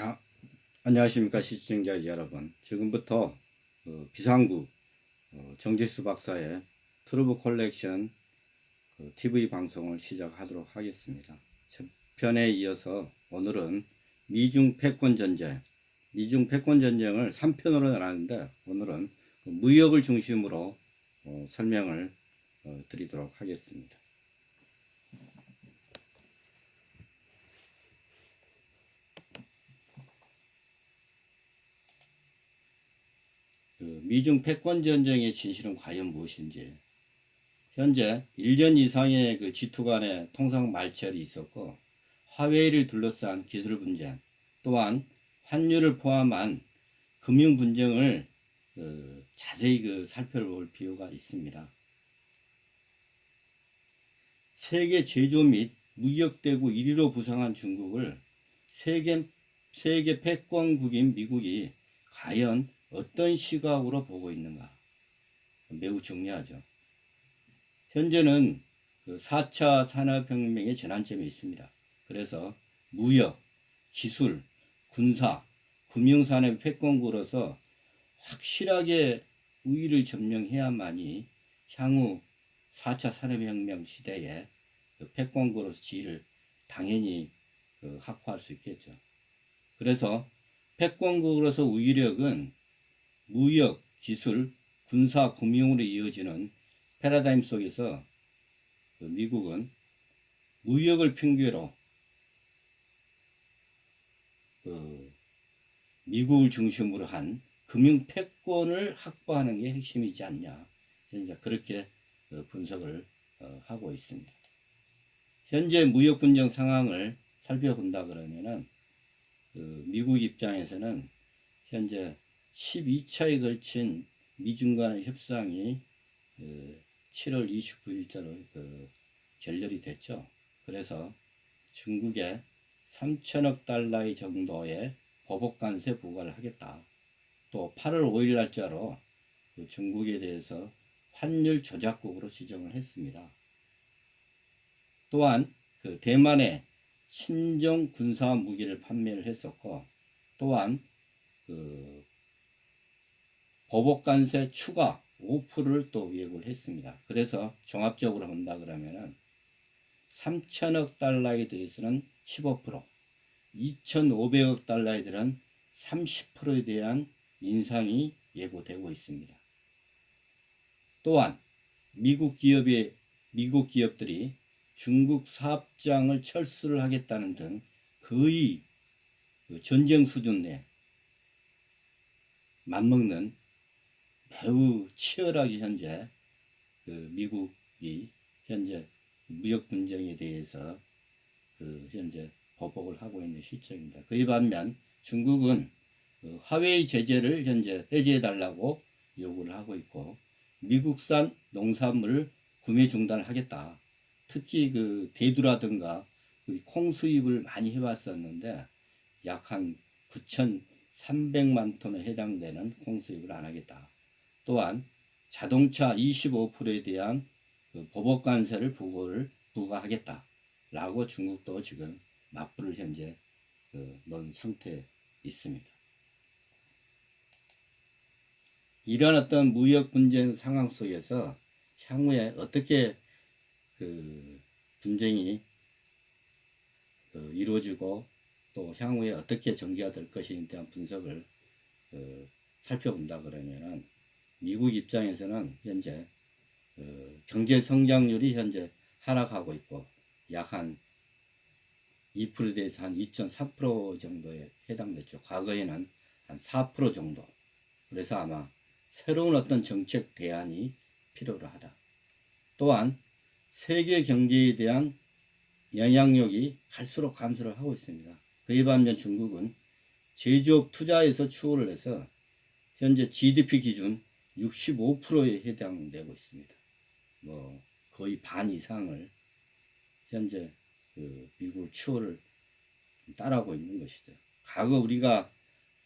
아, 안녕하십니까 시청자 여러분. 지금부터 어, 비상구 어, 정지수 박사의 트루브 컬렉션 그 TV 방송을 시작하도록 하겠습니다. 첫 편에 이어서 오늘은 미중 패권 전쟁, 미중 패권 전쟁을 3편으로 나눴는데 오늘은 그 무역을 중심으로 어, 설명을 어, 드리도록 하겠습니다. 미중 패권 전쟁의 진실은 과연 무엇인지 현재 1년 이상의 그 G2 간의 통상 말체열이 있었고 화웨이를 둘러싼 기술 분쟁 또한 환율을 포함한 금융 분쟁을 그 자세히 그 살펴볼 필요가 있습니다. 세계 제조 및 무역대국 1위로 부상한 중국을 세계 세계 패권국인 미국이 과연 어떤 시각으로 보고 있는가 매우 중요하죠. 현재는 그 4차 산업혁명의 전환점이 있습니다. 그래서 무역, 기술, 군사, 금융산업 패권국으로서 확실하게 우위를 점령해야만이 향후 4차 산업혁명 시대에 그 패권국으로서 지위를 당연히 그 확보할 수 있겠죠. 그래서 패권국으로서 우위력은 무역, 기술, 군사, 금융으로 이어지는 패러다임 속에서 그 미국은 무역을 핑계로 그 미국을 중심으로 한 금융 패권을 확보하는 게 핵심이지 않냐. 이제 그렇게 어, 분석을 어, 하고 있습니다. 현재 무역 분쟁 상황을 살펴본다 그러면은 그 미국 입장에서는 현재 12차에 걸친 미중 간의 협상이 그 7월 29일자로 그 결렬이 됐죠. 그래서 중국에 3천억 달러의 정도의 보복 관세 부과를 하겠다. 또 8월 5일 날짜로 그 중국에 대해서 환율 조작국으로 지정을 했습니다. 또한 그 대만에 신종 군사 무기를 판매를 했었고 또한 그 보복 관세 추가 5%를 또 예고를 했습니다. 그래서 종합적으로 본다 그러면은 3천억 달러에 대해서는 15%, 2,500억 달러에 대한 30%에 대한 인상이 예고되고 있습니다. 또한 미국 기업의 미국 기업들이 중국 사업장을 철수를 하겠다는 등 거의 그 전쟁 수준 내 맞먹는 매우 치열하게 현재 그 미국이 현재 무역 분쟁에 대해서 그 현재 보복을 하고 있는 시점입니다. 그에 반면 중국은 그 화웨이 제재를 현재 해제해 달라고 요구를 하고 있고 미국산 농산물을 구매 중단을 하겠다. 특히 그 대두라든가 그 콩 수입을 많이 해왔었는데 약 한 9,300만 톤에 해당되는 콩 수입을 안 하겠다. 또한 자동차 25%에 대한 그 보복 관세를 부과를 부과하겠다라고 중국도 지금 맞불을 현재 그 놓은 상태에 있습니다. 이런 어떤 무역 분쟁 상황 속에서 향후에 어떻게 그 분쟁이 그 이루어지고 또 향후에 어떻게 전개가 될 것인에 대한 분석을 그 살펴본다 그러면은 미국 입장에서는 현재 그 경제 성장률이 현재 하락하고 있고 약 한 2%에 대해서 한2.4% 정도에 해당됐죠. 과거에는 한 4% 정도. 그래서 아마 새로운 어떤 정책 대안이 필요로 하다. 또한 세계 경제에 대한 영향력이 갈수록 감소를 하고 있습니다. 그에 반면 중국은 제조업 투자에서 추월을 해서 현재 GDP 기준 65%에 해당되고 있습니다. 뭐 거의 반 이상을 현재 그 미국 추월을 따라하고 있는 것이죠. 과거 우리가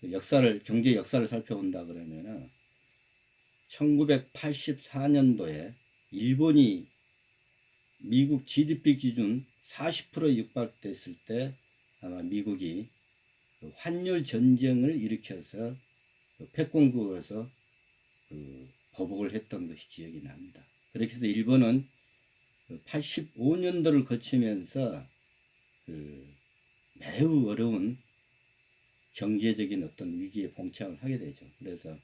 그 역사를 경제 역사를 살펴본다 그러면은 1984년도에 일본이 미국 GDP 기준 40%에 육박됐을 때 아마 미국이 그 환율 전쟁을 일으켜서 그 패권국에서 그 보복을 했던 것이 기억이 납니다. 그렇게 해서 일본은 85년도를 거치면서 그 매우 어려운 경제적인 어떤 위기에 봉착을 하게 되죠. 그래서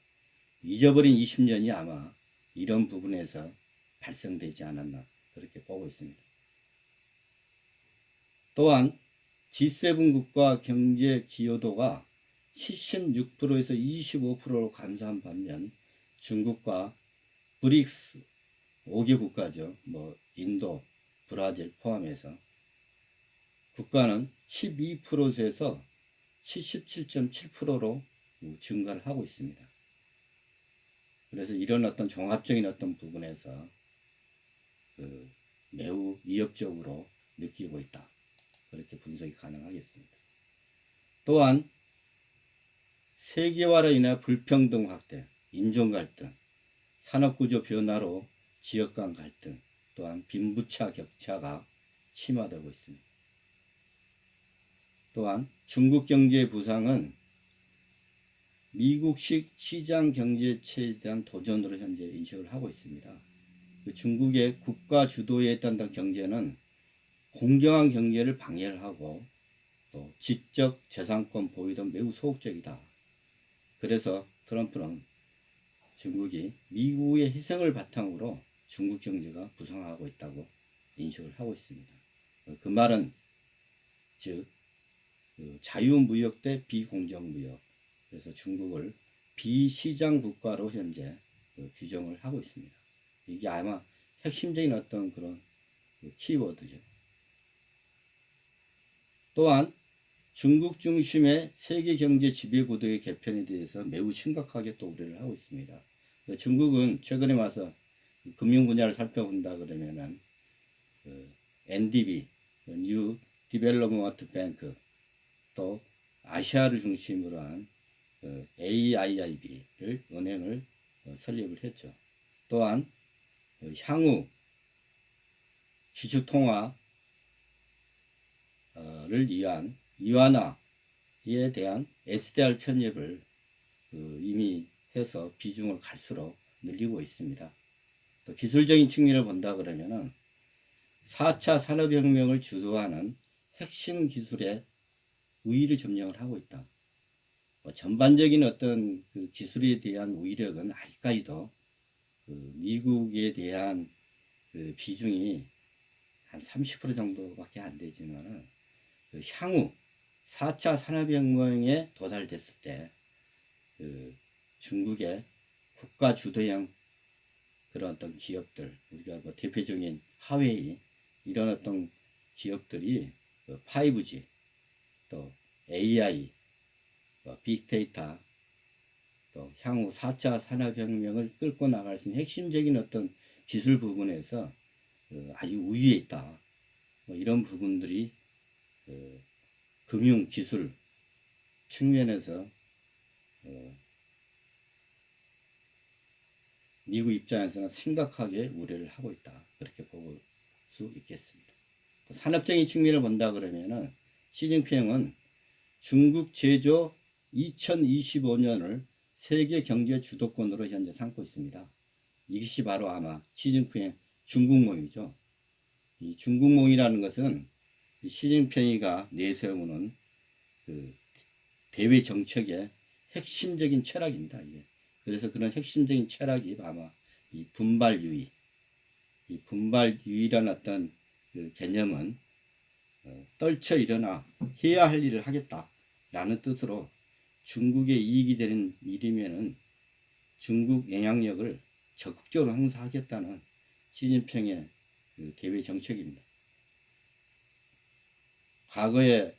잊어버린 20년이 아마 이런 부분에서 발생되지 않았나 그렇게 보고 있습니다. 또한 G7 국가 경제 기여도가 76%에서 25%로 감소한 반면 중국과 브릭스 5개 국가죠. 뭐 인도, 브라질 포함해서 국가는 12%에서 77.7%로 증가를 하고 있습니다. 그래서 이런 어떤 종합적인 어떤 부분에서 그 매우 위협적으로 느끼고 있다. 그렇게 분석이 가능하겠습니다. 또한 세계화로 인해 불평등 확대, 인종 갈등, 산업구조 변화로 지역 간 갈등, 또한 빈부차 격차가 심화되고 있습니다. 또한 중국 경제의 부상은 미국식 시장 경제체에 대한 도전으로 현재 인식을 하고 있습니다. 그 중국의 국가 주도에 따른 경제는 공정한 경제를 방해를 하고 또 지적 재산권 보유도 매우 소극적이다. 그래서 트럼프는 중국이 미국의 희생을 바탕으로 중국 경제가 부상하고 있다고 인식을 하고 있습니다. 그 말은 즉그 자유무역 대 비공정무역 그래서 중국을 비시장 국가로 현재 그 규정을 하고 있습니다. 이게 아마 핵심적인 어떤 그런 그 키워드죠. 또한 중국 중심의 세계 경제 지배 구도의 개편에 대해서 매우 심각하게 또 우려를 하고 있습니다. 그 중국은 최근에 와서 금융 분야를 살펴본다 그러면은 그 NDB, New Development Bank, 또 아시아를 중심으로 한 그 AIIB를 은행을 어, 설립을 했죠. 또한 그 향후 기주통화 를 위한 이완화에 대한 SDR 편입을 그 이미 해서 비중을 갈수록 늘리고 있습니다. 또 기술적인 측면을 본다 그러면은 4차 산업혁명을 주도하는 핵심 기술의 우위를 점령을 하고 있다. 뭐 전반적인 어떤 그 기술에 대한 우위력은 아직까지도 그 미국에 대한 그 비중이 한 30% 정도밖에 안 되지만은 그 향후 4차 산업혁명에 도달됐을 때 그 중국의 국가 주도형 그런 어떤 기업들 우리가 뭐 대표적인 하웨이 이런 어떤 기업들이 그 5G 또 AI 뭐 빅데이터 또 향후 4차 산업혁명을 끌고 나갈 수 있는 핵심적인 어떤 기술 부분에서 그 아주 우위에 있다. 뭐 이런 부분들이 그 금융 기술 측면에서 어, 미국 입장에서는 심각하게 우려를 하고 있다. 그렇게 볼수 있겠습니다. 또 산업적인 측면을 본다 그러면은 시진핑은 중국 제조 2025년을 세계 경제 주도권으로 현재 삼고 있습니다. 이것이 바로 아마 시진핑의 중국몽이죠. 이 중국몽이라는 것은 시진핑이가 내세우는 그 대외 정책의 핵심적인 철학입니다. 이게. 그래서 그런 핵심적인 철학이 아마 이 분발유의, 이 분발유의라는 어떤 그 개념은 어, 떨쳐 일어나 해야 할 일을 하겠다라는 뜻으로 중국의 이익이 되는 일이면은 중국 영향력을 적극적으로 행사하겠다는 시진핑의 그 대외 정책입니다. 과거에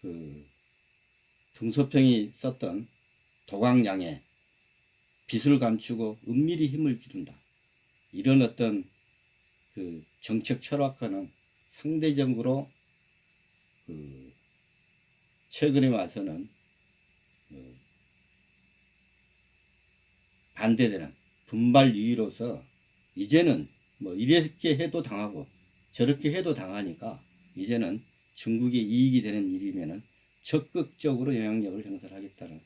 그 등소평이 썼던 도광양에 빚을 감추고 은밀히 힘을 기른다. 이런 어떤 그 정책 철학과는 상대적으로 그 최근에 와서는 그 반대되는 분발 유의로서 이제는 뭐 이렇게 해도 당하고 저렇게 해도 당하니까 이제는 중국의 이익이 되는 일이면은 적극적으로 영향력을 행사하겠다는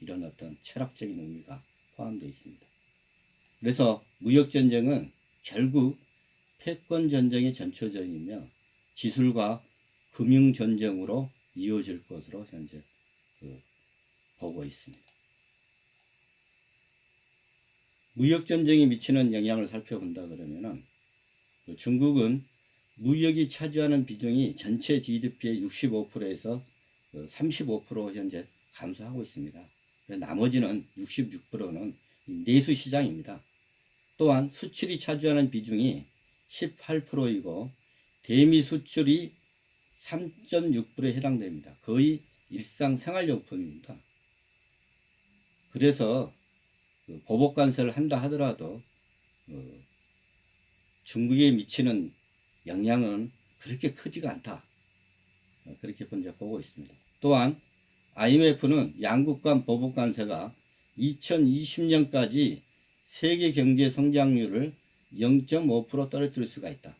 이런 어떤 철학적인 의미가 포함되어 있습니다. 그래서 무역 전쟁은 결국 패권 전쟁의 전초전이며 기술과 금융 전쟁으로 이어질 것으로 현재 그 보고 있습니다. 무역 전쟁이 미치는 영향을 살펴본다 그러면은 그 중국은 무역이 차지하는 비중이 전체 GDP의 65%에서 35% 현재 감소하고 있습니다. 나머지는 66%는 내수 시장입니다. 또한 수출이 차지하는 비중이 18%이고 대미 수출이 3.6%에 해당됩니다. 거의 일상 생활용품입니다. 그래서 그 보복 관세를 한다 하더라도 어, 중국에 미치는 영향은 그렇게 크지가 않다. 어, 그렇게 먼저 보고 있습니다. 또한 IMF는 양국 간 보복 관세가 2020년까지 세계 경제 성장률을 0.5% 떨어뜨릴 수가 있다.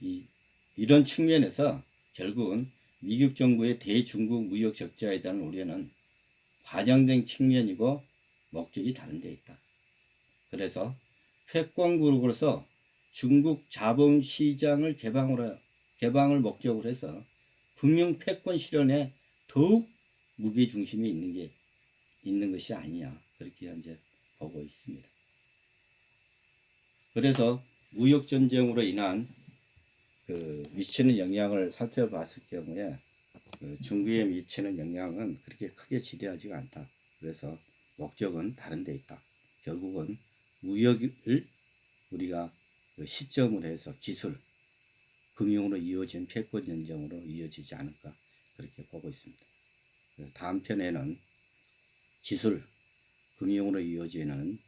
이, 이런 측면에서 결국은 미국 정부의 대중국 무역 적자에 대한 우려는 과장된 측면이고 목적이 다른 데 있다. 그래서 패권 그룹으로서 중국 자본 시장을 개방으로 개방을 목적으로 해서 금융 패권 실현에 더욱 무게 중심이 있는 게 있는 것이 아니냐 그렇게 현재 보고 있습니다. 그래서 무역 전쟁으로 인한 그 미치는 영향을 살펴봤을 경우에 그 중국에 미치는 영향은 그렇게 크게 지대하지가 않다. 그래서 목적은 다른 데 있다. 결국은 무역을 우리가 그 시점을 해서 기술, 금융으로 이어진 패권 전쟁으로 이어지지 않을까 그렇게 보고 있습니다. 그래서 다음 편에는 기술, 금융으로 이어지는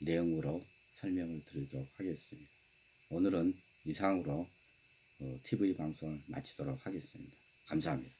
내용으로 설명을 드리도록 하겠습니다. 오늘은 이상으로 어, TV 방송을 마치도록 하겠습니다. 감사합니다.